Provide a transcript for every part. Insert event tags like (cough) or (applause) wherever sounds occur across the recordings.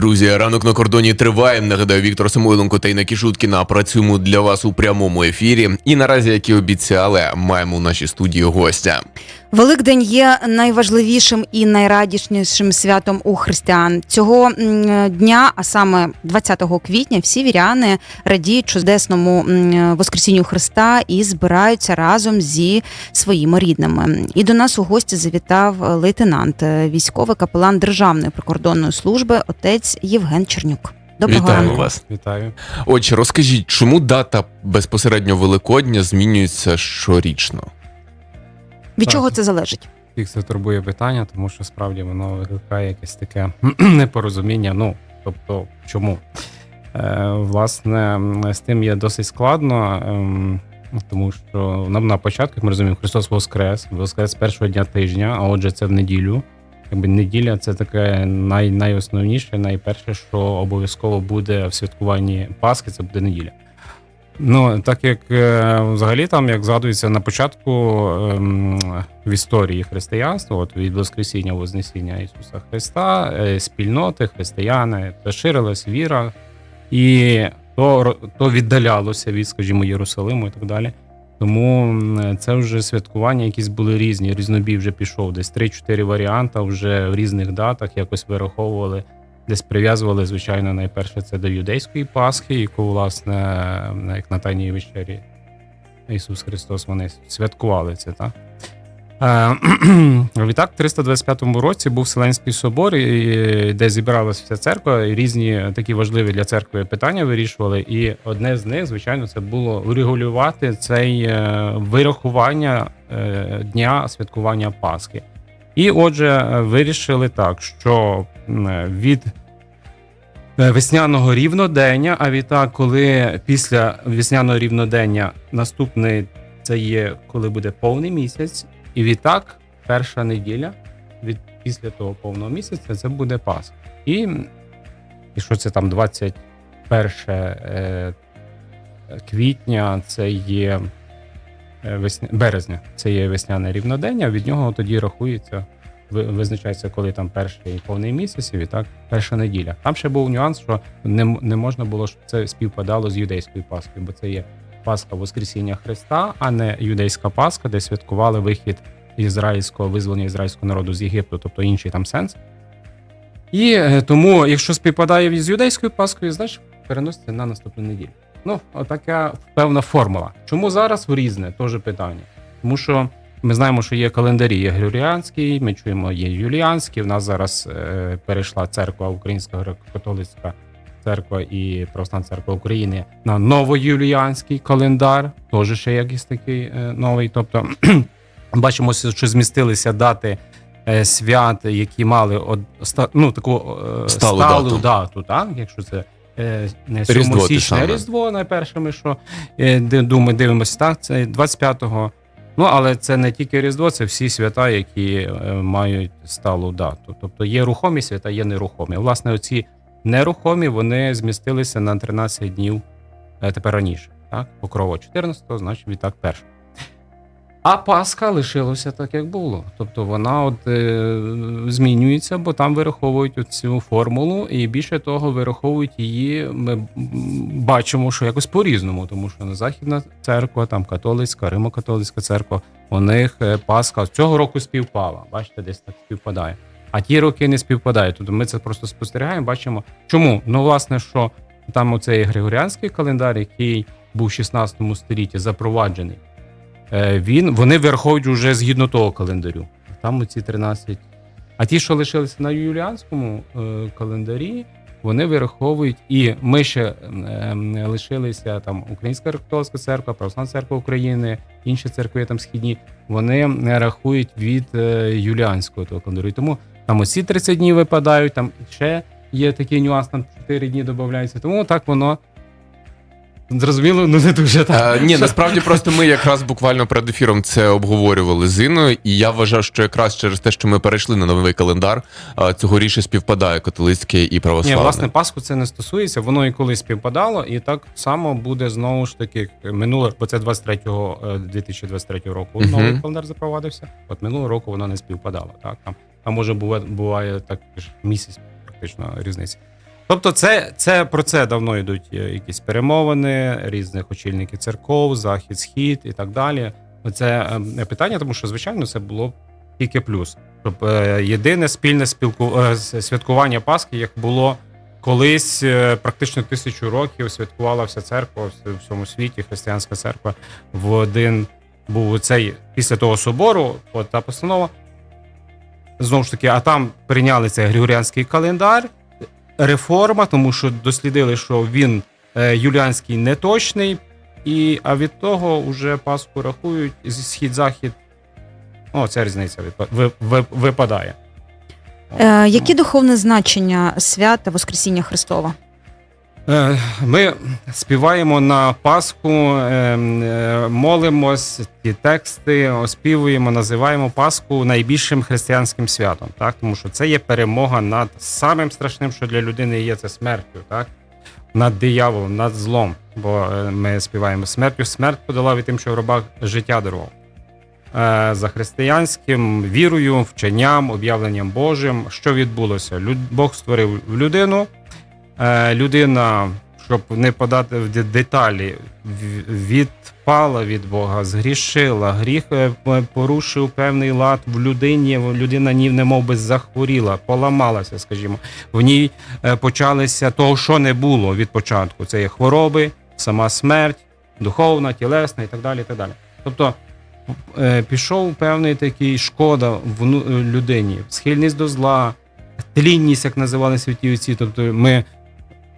Друзі, ранок на кордоні триває. Нагадаю, Віктор Самойленко та Інна Кішуткіна працюємо для вас у прямому ефірі. І наразі, як і обіцяли, маємо у нашій студії гостя. Великдень є найважливішим і найрадіснішим святом у християн. Цього дня, а саме 20 квітня, всі віряни радіють чудесному Воскресінню Христа і збираються разом зі своїми рідними. І до нас у гості завітав лейтенант, військовий капелан Державної прикордонної служби, отець Євген Чернюк. Доброго Вітаємо ранку. вас. Вітаю. Отже, розкажіть, чому дата безпосередньо Великодня змінюється щорічно? Від Так. чого це залежить? Всіх це турбує питання, тому що справді воно викликає якесь таке (clears throat) непорозуміння. Ну, тобто, чому? Е, власне, з тим є досить складно, ем, тому що нам на початку, як ми розуміємо, Христос Воскрес, Воскрес першого дня тижня, а отже, це в неділю. Якби неділя це таке най, найосновніше, найперше, що обов'язково буде в святкуванні Пасхи, це буде неділя. Ну, так як е, взагалі там, як згадується на початку ем, в історії християнства, от від Воскресіння Вознесіння Ісуса Христа, е, спільноти, християни, поширилась віра, і то, то віддалялося від, скажімо, Єрусалиму і так далі. Тому це вже святкування, якісь були різні. Різнобій вже пішов, десь 3-4 варіанти вже в різних датах якось вираховували десь прив'язували, звичайно, найперше це до юдейської Пасхи, яку, власне, як на Тайній вечері Ісус Христос вони святкували це, так? Е, (clears throat) Відтак, в 325 році був Вселенський собор, де зібралася вся церква, і різні такі важливі для церкви питання вирішували. І одне з них, звичайно, це було врегулювати цей е, вирахування е, дня святкування Пасхи. І отже, е, вирішили так, що е, від е, весняного рівнодення, а відтак, коли після весняного рівнодення наступний це є, коли буде повний місяць, і відтак перша неділя від після того повного місяця це буде Пасха. І, і що це там 21 е, квітня, це є е, весня, березня, це є весняне рівнодення. Від нього тоді рахується, визначається, коли там перший повний місяць, і відтак перша неділя. Там ще був нюанс, що не, не можна було, щоб це співпадало з юдейською Пасхою, бо це є Пасха Воскресіння Христа, а не юдейська Пасха, де святкували вихід ізраїльського визволення ізраїльського народу з Єгипту, тобто інший там сенс. І е, тому, якщо співпадає з юдейською Пасхою, значить переноситься на наступну неділю. Ну, така певна формула. Чому зараз в різне? Теж питання. Тому що ми знаємо, що є календарі, є Григоріанський, ми чуємо, є Юліанський. В нас зараз е, перейшла церква Українська греко-католицька церква і Православна церква України на новоюліанський календар, теж ще якийсь такий е, новий. Тобто (clears throat) бачимо, що змістилися дати. е, Свят, які мали од, ста, ну, таку е, Сталу сталу, дату. дату, так? якщо це не Різдво 7 те січня. Різдво, найперше ми що думаю, дивимося, так, це 25-го. Ну, але це не тільки Різдво, це всі свята, які мають сталу дату. Тобто є рухомі свята, є нерухомі. Власне, оці нерухомі вони змістилися на 13 днів е, тепер раніше. Так? Покрово 14-го, значить відтак перше. А Пасха лишилося так, як було. Тобто вона от е, змінюється, бо там вираховують цю формулу, і більше того, вираховують її. Ми бачимо, що якось по-різному, тому що на Західна церква, там католицька, Римо-католицька церква, у них е, Пасха цього року співпала. Бачите, десь так співпадає. А ті роки не співпадають. Тобто ми це просто спостерігаємо, бачимо. Чому? Ну, власне, що там оцей Григоріанський календар, який був в 16 столітті запроваджений. Е, він, вони вираховують вже згідно того календарю. Там оці 13. А ті, що лишилися на юліанському е, календарі, вони вираховують, і ми ще е, лишилися там Українська католицька церква, Православна церква України, інші церкви там східні, вони рахують від е, юліанського того календарю. І тому там усі 30 днів випадають, там ще є такий нюанс, там 4 дні додаються. Тому так воно зрозуміло, ну не дуже так. Е, ні, насправді просто ми якраз буквально перед ефіром це обговорювали з Інною, і я вважав, що якраз через те, що ми перейшли на новий календар, е, цьогоріч співпадає католицьке і Ні, власне, Пасху це не стосується, воно і колись співпадало, і так само буде знову ж таки минуло, бо це 23-го, е, 2023 року Мгм. новий календар запровадився. От минулого року воно не співпадало. Так там, там може буває, буває так місяць практично різниця. Тобто, це, це про це давно йдуть е, якісь перемовини різних очільників церков, захід, схід і так далі. Це е, питання, тому що звичайно це було тільки плюс. Щоб е, єдине спільне спілку е, святкування Пасхи, як було колись практично тисячу років, святкувала вся церква в всьому світі, християнська церква в один був цей після того собору, от та постанова. Знову ж таки, а там прийняли цей григоріанський календар, реформа, тому що дослідили, що він е, юліанський неточний, і, а від того вже Пасху рахують зі схід-захід. О, ця різниця випа- ви- ви- випадає. Е, які духовне значення свята Воскресіння Христова? Е, Ми співаємо на Пасху, е, е, молимось, ті тексти оспівуємо, називаємо Пасху найбільшим християнським святом, так? тому що це є перемога над самим страшним, що для людини є це смертю, так? над дияволом, над злом. Бо ми співаємо смертю, смерть подолав і тим, що в робах життя дарував. За християнським вірою, вченням, об'явленням Божим, що відбулося? Бог створив людину. Е, людина, щоб не подати в деталі, відпала від Бога, згрішила, гріх е, порушив певний лад в людині. Людина ні немов би захворіла, поламалася, скажімо. В ній е, почалися того, що не було від початку. Це є хвороби, сама смерть, духовна, тілесна і так далі. І так далі. Тобто пішов певний такий шкода в людині, схильність до зла, тлінність, як називали святі отці. Тобто ми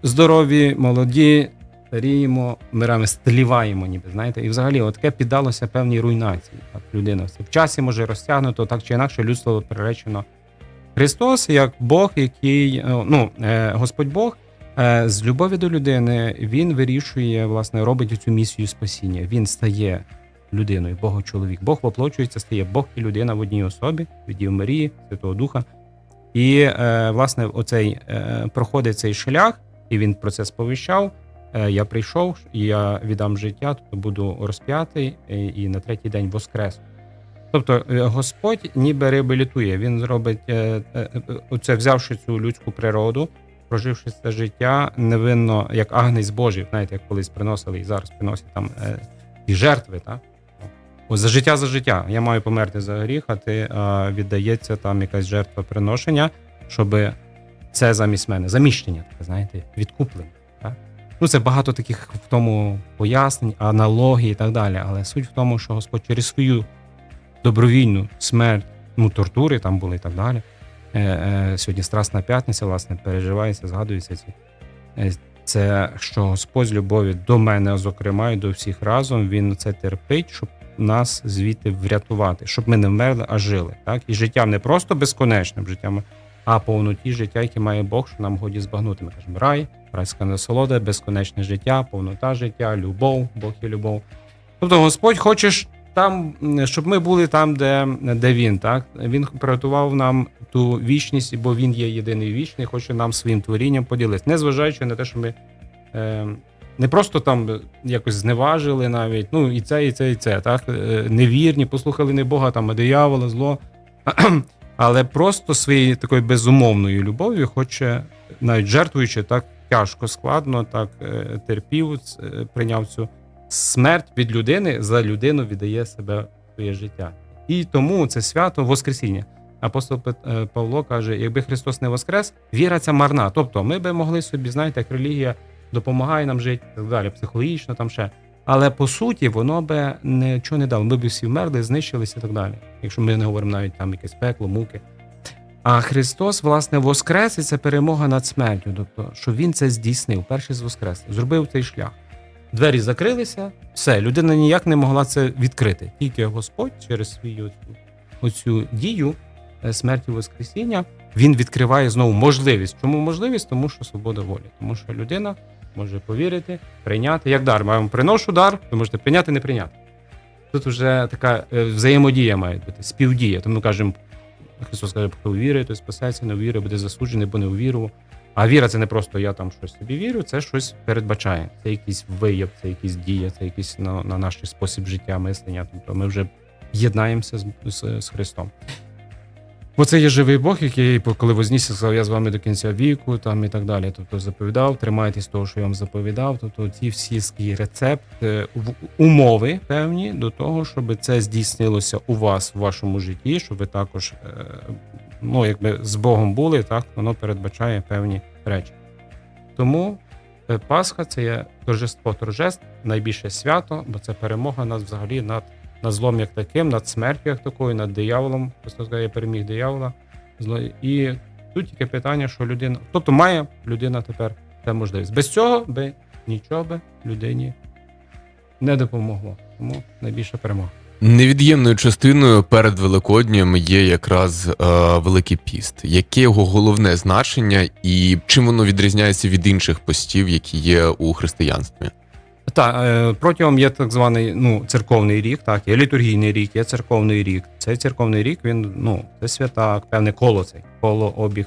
здорові, молоді, старіємо, мирами стліваємо, ніби знаєте, і взагалі от піддалося певній руйнації. Так, людина в часі може розтягнуто, так чи інакше, людство приречено. Христос, як Бог, який, е, ну, е, Господь Бог, е, з любові до людини, він вирішує, власне, робить цю місію спасіння. Він стає людиною, Бога чоловік. Бог воплочується, стає Бог і людина в одній особі, від Діви Марії, Святого Духа. І, власне, оцей проходить цей шлях, і він про це сповіщав. Е, Я прийшов, і я віддам життя, тобто буду розп'ятий, е, і на третій день воскрес. Тобто е, Господь ніби реабілітує. Він зробить е, е, е, оце, взявши цю людську природу, проживши це життя невинно, як агнець Божий, знаєте, як колись приносили і зараз приносять там ті жертви. Так? За життя за життя. Я маю померти за гріх, а ти віддається там якась жертва приношення, щоб це замість мене. Заміщення, таке, знаєте, відкуплення. Так? Ну, це багато таких в тому пояснень, аналогій і так далі. Але суть в тому, що Господь через свою добровільну смерть, ну, тортури там були і так далі. Е, е, сьогодні Страсна п'ятниця, власне, переживається, згадується ці. Е, це що Господь з любові до мене, зокрема, і до всіх разом, він це терпить, щоб нас звідти врятувати, щоб ми не вмерли, а жили. Так? І життя не просто безконечним життям, а повноті життя, яке має Бог, що нам годі збагнути. Ми кажемо рай, райська насолода, безконечне життя, повнота життя, любов, Бог є любов. Тобто Господь хоче там, щоб ми були там, де, де він. Так? Він приготував нам ту вічність, бо він є єдиний вічний, хоче нам своїм творінням поділитися. Незважаючи на те, що ми. Е, не просто там якось зневажили навіть, ну і це, і це, і це, так? Е, Невірні, послухали не Бога, там, а диявола, зло. (clears throat) Але просто своєю такою безумовною любов'ю хоче, навіть жертвуючи так тяжко, складно, так е, терпів, е, прийняв цю смерть від людини, за людину віддає себе своє життя. І тому це свято Воскресіння. Апостол е, Павло каже: якби Христос не воскрес, віра ця марна. Тобто, ми би могли собі, знаєте, як релігія допомагає нам жити так далі, психологічно там ще. Але по суті, воно би нічого не дало. Ми б всі вмерли, знищилися і так далі. Якщо ми не говоримо навіть там якесь пекло, муки. А Христос, власне, воскрес і це перемога над смертю. Тобто, що Він це здійснив, перший з воскрес, зробив цей шлях. Двері закрилися, все, людина ніяк не могла це відкрити. Тільки Господь через свою оцю, дію е, смерті Воскресіння він відкриває знову можливість. Чому можливість? Тому що свобода волі. Тому що людина може повірити, прийняти як дар. Вам приношу дар, ви можете прийняти, не прийняти. Тут вже така е, взаємодія має бути, співдія. Тому кажемо, Христос каже, хто вірує, той спасеться, не вірує, буде засуджений, бо не увірував. А віра це не просто я там щось собі вірю, це щось передбачає. Це якийсь вияв, це якісь дія, це якийсь на, на наш спосіб життя, мислення. Тобто ми вже єднаємося з, з, з Христом. Бо це є живий Бог, який, коли вознісся, сказав, я з вами до кінця віку, там і так далі. Тобто заповідав, тримайтесь того, що я вам заповідав. Тобто ці всі рецепт, е, умови певні до того, щоб це здійснилося у вас в вашому житті, щоб ви також е, ну, якби з Богом були, так воно передбачає певні речі. Тому е, Пасха це є торжество торжеств, найбільше свято, бо це перемога над взагалі над над злом як таким, над смертю як такою, над дияволом. Каже, я переміг диявола. Зло. І тут тільки питання, що людина. Тобто має людина тепер це можливість. Без цього би нічого би людині не допомогло. Тому найбільша перемога. Невід'ємною частиною перед Великоднем є якраз е, Великий піст. Яке його головне значення і чим воно відрізняється від інших постів, які є у християнстві? Так, е, протягом є так званий ну, церковний рік, так, є літургійний рік, є церковний рік. Цей церковний рік він ну, це свята, певне коло цей, коло обіг.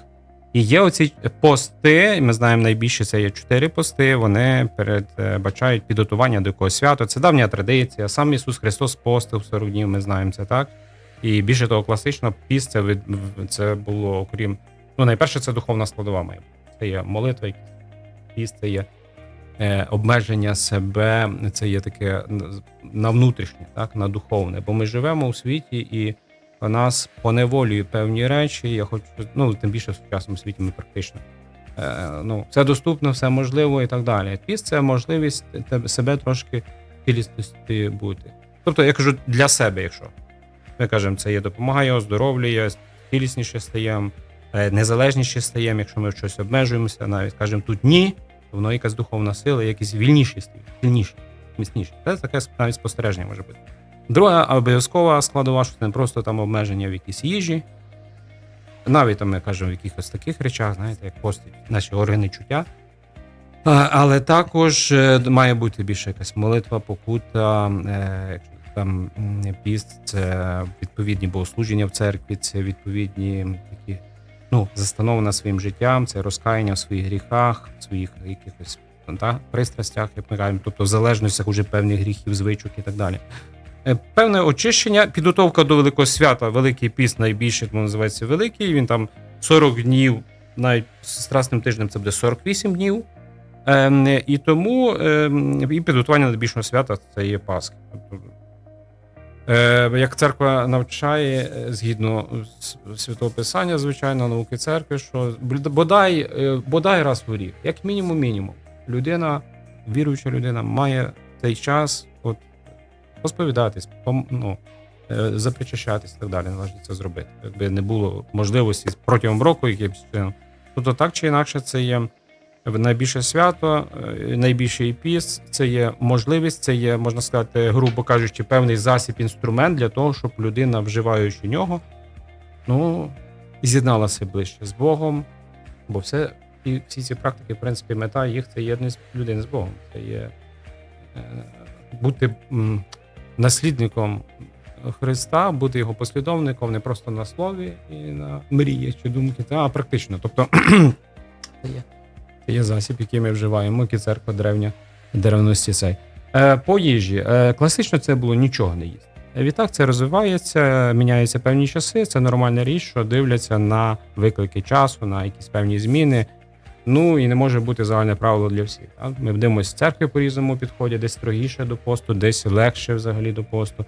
І є оці пости, ми знаємо найбільше це є чотири пости. Вони передбачають підготування до якогось свята. Це давня традиція. Сам Ісус Христос постив 40 днів, ми знаємо це так. І більше того, класично піст це, це було окрім. Ну, найперше, це духовна складова має. Це є молитва, піст, це є е, обмеження себе, це є таке на внутрішнє, так, на духовне. Бо ми живемо у світі і нас поневолює певні речі. Я хочу, ну тим більше в сучасному світі ми практично. Е, ну, все доступно, все можливо і так далі. Піст це можливість себе трошки цілісності бути. Тобто, я кажу для себе, якщо ми кажемо, це є допомагає, оздоровлює, цілісніше стаємо, е, незалежніше стаємо, якщо ми щось обмежуємося, навіть кажемо тут ні, воно якась духовна сила, якісь вільніші стають, сильніші, міцніші. Це таке навіть спостереження може бути. Друга обов'язкова складова, що це не просто там обмеження в якійсь їжі. Навіть там ми кажемо в якихось таких речах, знаєте, як постать наші органи чуття. Але також е, має бути більше якась молитва, покута, е, там піст, це відповідні богослуження в церкві, це відповідні такі ну, застановлена своїм життям, це розкаяння в своїх гріхах, в своїх якихось та, пристрастях, як ми кажемо, тобто в залежностях уже певних гріхів, звичок і так далі. Е, Певне очищення, підготовка до Великого свята, Великий піст найбільше тому називається Великий. Він там 40 днів, навіть з страсним тижнем це буде 48 днів. Ем, і тому ем, і підготування до більшого свята це є Пасха. Е, як церква навчає е, згідно святого Писання, звичайно, науки церкви, що бодай, е, бодай раз в рік, як мінімум, мінімум, людина, віруюча людина, має цей час от, посповідатись, пом- ну, запричащатись і так далі. Належить це зробити. Якби не було можливості протягом року якимось чином. Тобто, так чи інакше, це є найбільше свято, е, найбільший піс, це є можливість, це є, можна сказати, грубо кажучи, певний засіб, інструмент для того, щоб людина, вживаючи нього, ну, з'єдналася ближче з Богом. Бо все, і всі ці практики, в принципі, мета їх це єдність людини з Богом. Це є е, бути наслідником Христа, бути його послідовником не просто на слові і на мрії чи думки, а практично. Тобто (clears throat) це є, це є засіб, який ми вживаємо, церква древня древності цей. Е, по їжі. Е, класично це було нічого не їсти. Е, Відтак це розвивається, міняються певні часи. Це нормальна річ, що дивляться на виклики часу, на якісь певні зміни. Ну і не може бути загальне правило для всіх. Ми дивимося, церкви по-різному підходять, десь строгіше до посту, десь легше взагалі до посту.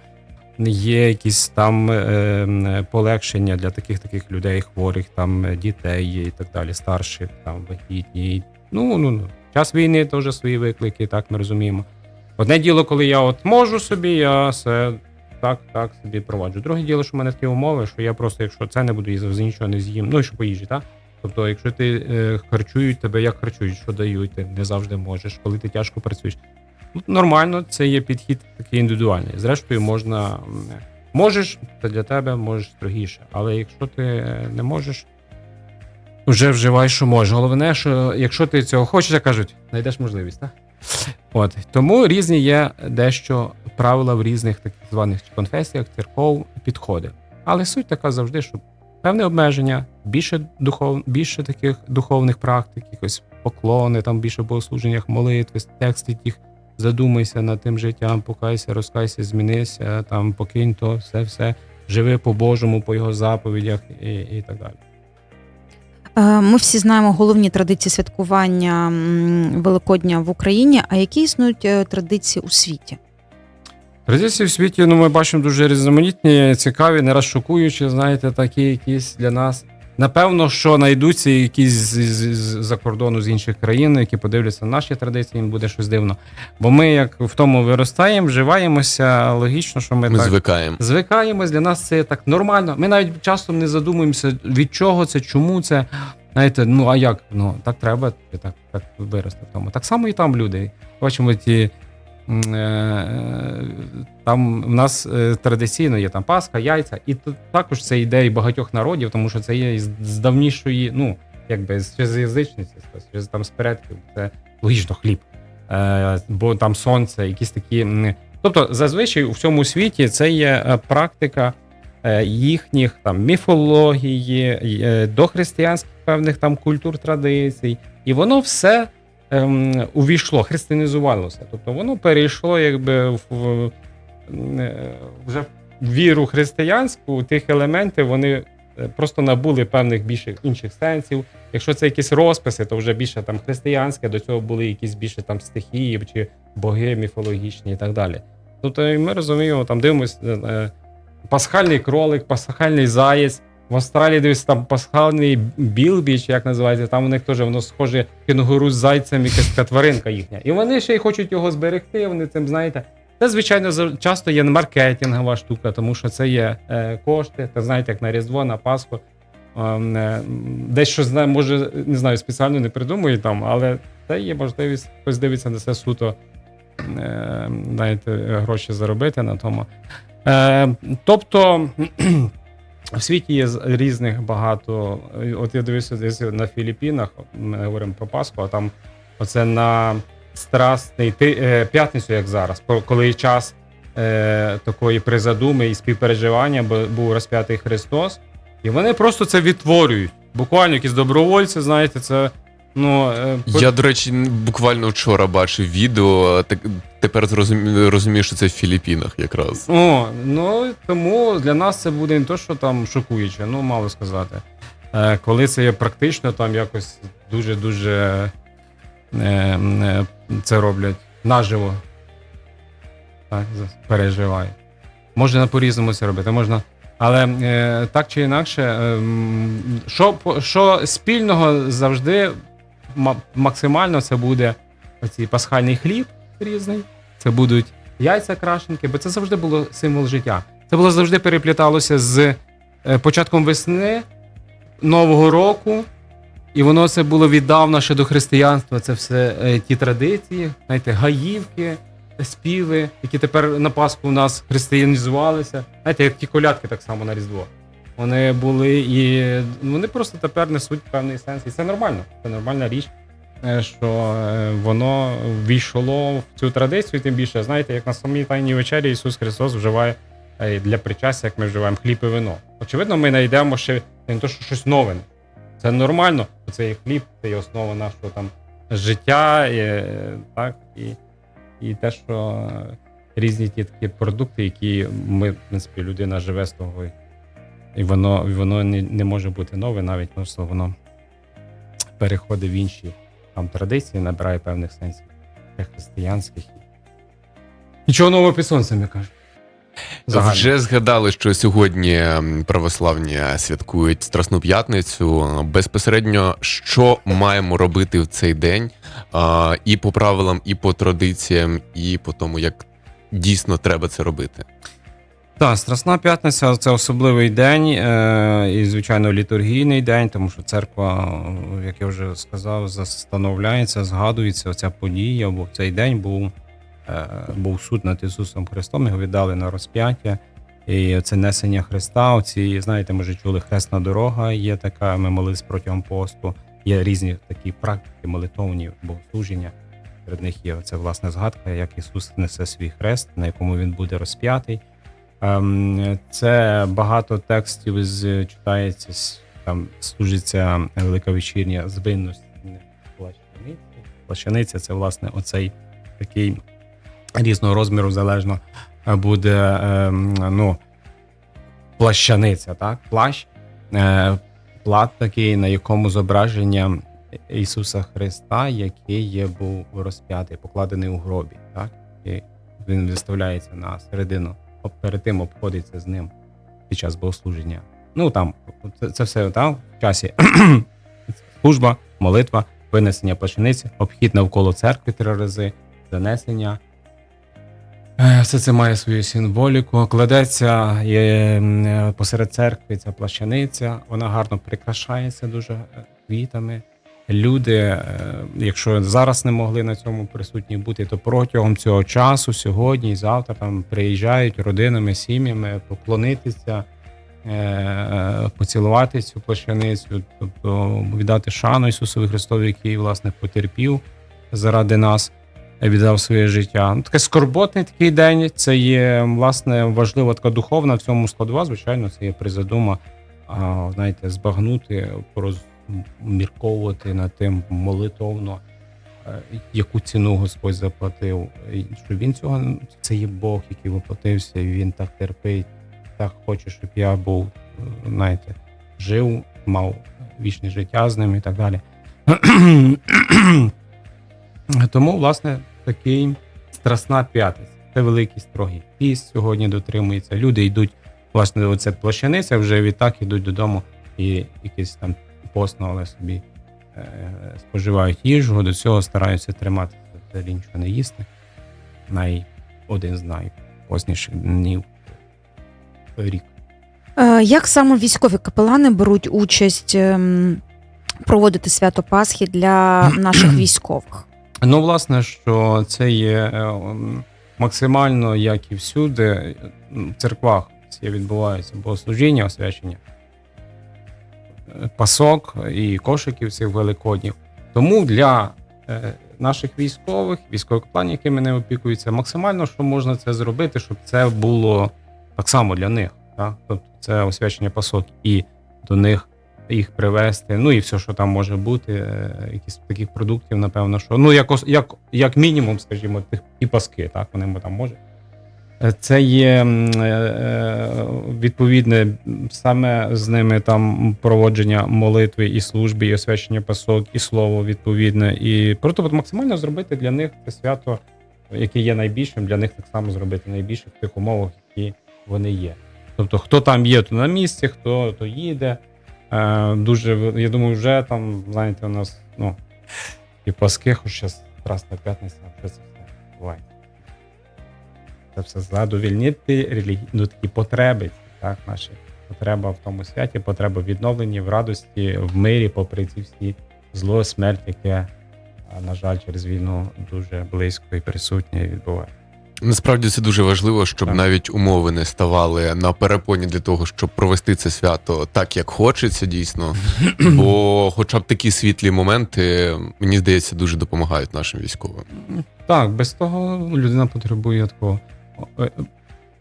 Є якісь там е, полегшення для таких таких людей, хворих, там е, дітей і так далі, старших, там вагітні. Ну, ну, ну. Час війни теж свої виклики, так ми розуміємо. Одне діло, коли я от можу собі, я все так, так собі проводжу. Друге діло, що в мене такі умови, що я просто, якщо це не буду їсти, нічого не з'їм. Ну і що по їжі, так? Тобто, якщо ти е, харчують тебе, як харчують, що дають, ти не завжди можеш, коли ти тяжко працюєш. Ну, нормально, це є підхід такий індивідуальний. Зрештою, можна можеш, це для тебе можеш строгіше. Але якщо ти не можеш, вже вживай, що можеш. Головне, що якщо ти цього хочеш, як кажуть, знайдеш можливість, так? От тому різні є дещо правила в різних так званих конфесіях, церков, підходи. Але суть така завжди, що певне обмеження, більше духов, більше таких духовних практик, якось поклони, там більше богослуженнях, молитви, тексти тих. Задумайся над тим життям, покайся, розкайся, змінися, там покинь то, все, все. живи по Божому, по його заповідях і, і так далі. Е, Ми всі знаємо головні традиції святкування Великодня в Україні. А які існують е, традиції у світі? Традиції в світі ну, ми бачимо дуже різноманітні, цікаві, не раз шокуючі, знаєте, такі якісь для нас. Напевно, що знайдуться якісь з, з, з- за кордону з інших країн, які подивляться на наші традиції, їм буде щось дивно. Бо ми, як в тому виростаємо, вживаємося, логічно, що ми, Ми так звикаємо. звикаємось. Для нас це так нормально. Ми навіть часом не задумуємося, від чого це, чому це. Знаєте, ну а як? Ну так треба, так, так вирости в тому. Так само і там люди. Бачимо ті. Е, Там в нас е, традиційно є там Пасха, яйця, і також це ідеї багатьох народів, тому що це є з давнішої, ну якби з язичниці, там з предків. Це логічно хліб, е, бо там сонце, якісь такі. Тобто, зазвичай у всьому світі це є практика їхніх там міфології, дохристиянських певних там культур, традицій, і воно все ем, увійшло, християнізувалося. Тобто воно перейшло якби в, в е, вже в віру християнську, тих елементів вони е, просто набули певних більше інших сенсів. Якщо це якісь розписи, то вже більше там християнське, до цього були якісь більше там стихії чи боги міфологічні і так далі. Тобто ми розуміємо, там дивимося е, пасхальний кролик, пасхальний заєць. В Австралії дивись там пасхальний білбі, чи як називається, там у них теж воно схоже кенгуру з зайцем, якась така тваринка їхня. І вони ще й хочуть його зберегти, вони цим знаєте. Це, звичайно, часто є маркетингова штука, тому що це є е, кошти. Та знаєте, як на Різдво, на Пасху. Ем, е, десь щось може, не знаю, спеціально не придумують там, але це є можливість хтось дивиться на це суто, е, знаєте, гроші заробити на тому. Е, тобто. В світі є різних багато. От я дивився десь на Філіппінах, ми говоримо про Пасху, а там оце на страстний е, п'ятницю, як зараз, коли час е, такої призадуми і співпереживання, бо був розп'ятий Христос, і вони просто це відтворюють. Буквально якісь добровольці, знаєте, це ну е, Я, до речі, буквально вчора бачив відео, так тепер розумію, що це в Філіппінах якраз. О, ну тому для нас це буде не то, що там шокуюче, ну мало сказати. Е, коли це є практично, там якось дуже-дуже е, е, це роблять наживо. Так, за- переживають. Можна по-різному це робити, можна. Але е, так чи інакше, е, м, що, по- що спільного завжди максимально це буде оцей пасхальний хліб різний, це будуть яйця крашенки, бо це завжди було символ життя. Це було завжди перепліталося з е, початком весни, Нового року, і воно це було віддавна ще до християнства. Це все е, ті традиції, знаєте, гаївки, співи, які тепер на Пасху у нас християнізувалися. Знаєте, як ті колядки так само на Різдво. Вони були і вони просто тепер несуть певний сенс. І це нормально. Це нормальна річ, е, що е, воно війшло в цю традицію. Тим більше, знаєте, як на самій тайній вечері Ісус Христос вживає е, для причастя, як ми вживаємо хліб і вино. Очевидно, ми знайдемо ще не то, що щось нове. Це нормально. Це є хліб, це є основа нашого там життя, і, так, і, і те, що різні ті такі продукти, які ми, в принципі, людина живе з того. І- воно, воно не, не може бути нове, навіть просто воно переходить в інші там традиції, набирає певних сенсів християнських. Нічого нового під сонцем, я кажу. Загально. Вже згадали, що сьогодні православні святкують Страсну п'ятницю. Безпосередньо, що маємо робити в цей день, і по правилам, і по традиціям, і по тому, як дійсно треба це робити. Так, Страсна п'ятниця це особливий день е, і, звичайно, літургійний день, тому що церква, як я вже сказав, застановляється, згадується ця подія, бо в цей день був, е, був суд над Ісусом Христом, його віддали на розп'яття. І це несення Христа. Оці, знаєте, ми вже чули хресна дорога, є така, ми молились протягом посту. Є різні такі практики, молитовні богослужіння. Серед них є це власне згадка, як Ісус несе свій хрест, на якому він буде розп'ятий. Ем, Це багато текстів з читається там служиться велика вечірня з винності плащаниці. Плащаниця це власне оцей такий різного розміру залежно буде ем, ну, плащаниця, так? Плащ, е, плат такий, на якому зображення Ісуса Христа, який є, був розп'ятий, покладений у гробі. Так? І він виставляється на середину, перед тим обходиться з ним під час богослуження. Ну там це, це все там в часі (clears throat) служба, молитва, винесення плащаниці, обхід навколо церкви три рази, занесення. Е, Все це має свою символіку. Кладеться є, е, посеред церкви ця плащаниця, вона гарно прикрашається дуже е, квітами. Люди, е, якщо зараз не могли на цьому присутні бути, то протягом цього часу, сьогодні і завтра там приїжджають родинами, сім'ями поклонитися, е, поцілувати цю плащаницю, тобто віддати шану Ісусові Христові, який власне потерпів заради нас, віддав своє життя. Ну, таке скорботний такий день. Це є власне важлива така духовна в цьому складова. Звичайно, це є призадума, а, знаєте, збагнути, порозмірковувати над тим молитовно. е, Яку ціну Господь заплатив, що він цього це є Бог, який воплотився, і він так терпить, так хоче, щоб я був, е, знаєте, жив, мав вічне життя з ним і так далі. (clears throat) Тому, власне, такий страсна п'ятниця. Це великий строгий піст сьогодні дотримується. Люди йдуть, власне, оце плащаниця, вже відтак йдуть додому і якийсь там постно, але собі е, споживають їжу, до цього стараються триматися, взагалі нічого не їсти. Най один з найпозніших днів рік. Е, Як саме військові капелани беруть участь ем, проводити свято Пасхи для (clears throat) наших військових? Ну, власне, що це є е, максимально, як і всюди, в церквах всі відбуваються богослужіння, освячення пасок і кошиків цих великоднів. Тому для е, наших військових, військових капеланів, які мене опікуються, максимально, що можна це зробити, щоб це було так само для них. Так? Тобто це освячення пасок і до них їх привезти. Ну і все, що там може бути, е, якісь таких продуктів, напевно, що ну як, як, як мінімум, скажімо, тих і паски, так вони там можуть. Це є е, е, відповідне саме з ними там проводження молитви і служби, і освячення пасок, і слово відповідне. І просто максимально зробити для них це свято, яке є найбільшим, для них так само зробити найбільше в тих умовах, які вони є. Тобто, хто там є, то на місці, хто то їде. Е, дуже, я думаю, вже там, знаєте, у нас, ну, і паски, хоч зараз Красна п'ятниця, вже це все буває. Це все задовільнити релігійні ну, такі потреби, так, наші потреба в тому святі, потреба в відновленні, в радості, в мирі, попри ці всі зло, смерть, яке, на жаль, через війну дуже близько і присутнє відбувається. Насправді це дуже важливо, щоб Так. навіть умови не ставали на перепоні для того, щоб провести це свято так, як хочеться, дійсно. (clears throat) Бо, хоча б такі світлі моменти, мені здається, дуже допомагають нашим військовим. Так, без того людина потребує такого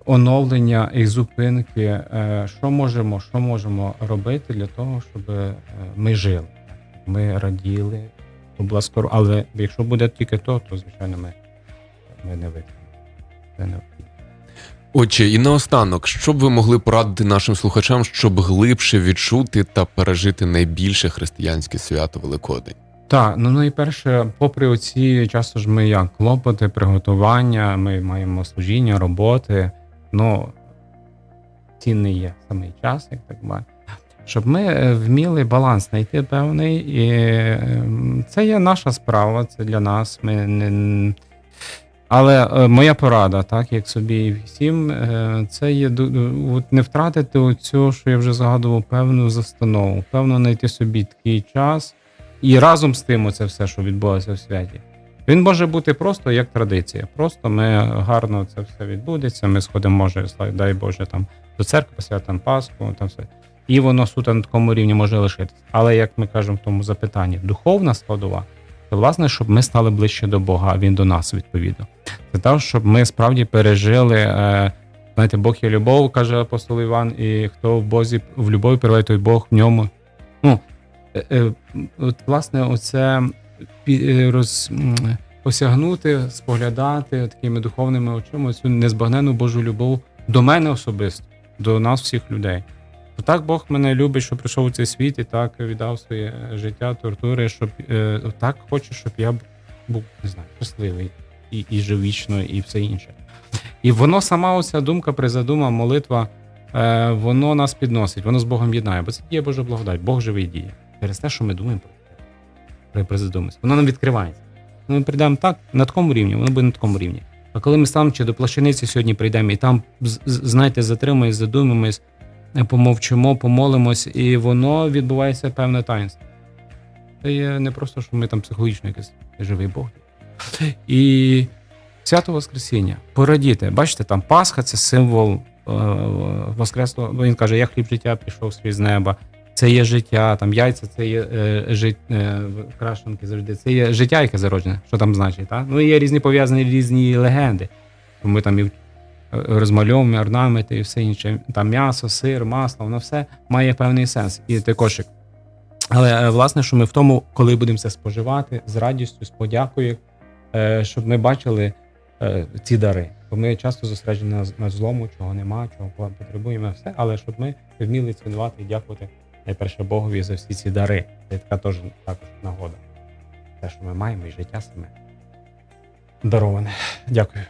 оновлення і зупинки. Е, Що можемо, що можемо робити для того, щоб е, ми жили, ми раділи, скоро. Але якщо буде тільки то, то звичайно ми, ми не витримаємо. Отже, і наостанок, що б ви могли порадити нашим слухачам, щоб глибше відчути та пережити найбільше християнське свято Великодень? Так, ну найперше, попри оці часто ж ми як клопоти, приготування, ми маємо служіння, роботи. Ну цінний є самий час, як так бачити. Щоб ми е, вміли баланс знайти певний, і е, це є наша справа, це для нас. Ми не... Але е, моя порада, так як собі і всім, е, це є от не втратити оцю, що я вже згадував, певну застанову, певно знайти собі такий час, і разом з тим, оце все, що відбулося в святі. Він може бути просто як традиція. Просто ми гарно це все відбудеться. Ми сходимо, може, дай Боже, там до церкви, посвятимо Пасху, там все. І воно суто на такому рівні може лишитися. Але як ми кажемо в тому запитанні, духовна складова, це власне, щоб ми стали ближче до Бога, а він до нас відповідно. Це те, щоб ми справді пережили. Е, знаєте, Бог є любов, каже апостол Іван, і хто в Бозі в любові перебуває, той Бог в ньому. Ну, от, власне, оце е, роз, осягнути, споглядати такими духовними очима цю незбагнену Божу любов до мене особисто. до нас, всіх людей. То так Бог мене любить, що прийшов у цей світ і так віддав своє життя, тортури, щоб е, так хоче, щоб я був не знаю, щасливий і, і жив і все інше. І воно сама оця думка, призадума, молитва, е, воно нас підносить, воно з Богом єднає, бо це діє Божа благодать, Бог живий діє. Через те, що ми думаємо про призадумуємося. Воно нам відкривається. Ми прийдемо так, на такому рівні, воно буде на такому рівні. А коли ми станемо чи до плащаниці сьогодні прийдемо, і там, знаєте, затримаємось, задумаємось, е, помовчимо, помолимось, і воно відбувається певне таїнство. Це є не просто, що ми там психологічно якийсь живий Бог. І свято Воскресіння, порадіти. Бачите, там Пасха це символ е, Воскреслого. Бо Він каже, я хліб життя пішов з неба. Це є життя, там яйця, це є е, жит, е, крашенки завжди. Це є життя, яке зароджене. Що там значить? Та? Ну і є різні пов'язані різні легенди. Ми там і е, розмальовуємо орнаменти і все інше. Там м'ясо, сир, масло, воно все має певний сенс. І кошик. Але е, власне, що ми в тому, коли будемо це споживати з радістю, з подякою, е, щоб ми бачили ці дари. Бо ми часто зосереджені на злому, чого нема, чого потребуємо, все, але щоб ми вміли цінувати і дякувати найперше Богові за всі ці дари. Це така теж також нагода. Те, що ми маємо, і життя саме дароване. Дякую.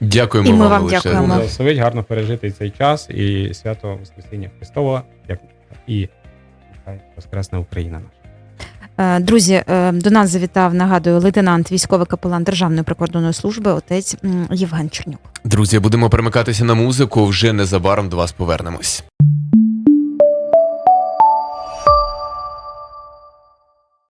Дякуємо І ми вам вам дякуємо. Благословить гарно пережити цей час і свято Воскресіння Христова, як і нехай Воскресна Україна наша. Е, Друзі, е, до нас завітав, нагадую, лейтенант, військовий капелан Державної прикордонної служби, отець Євген Чернюк. Друзі, будемо перемикатися на музику. Вже незабаром до вас повернемось.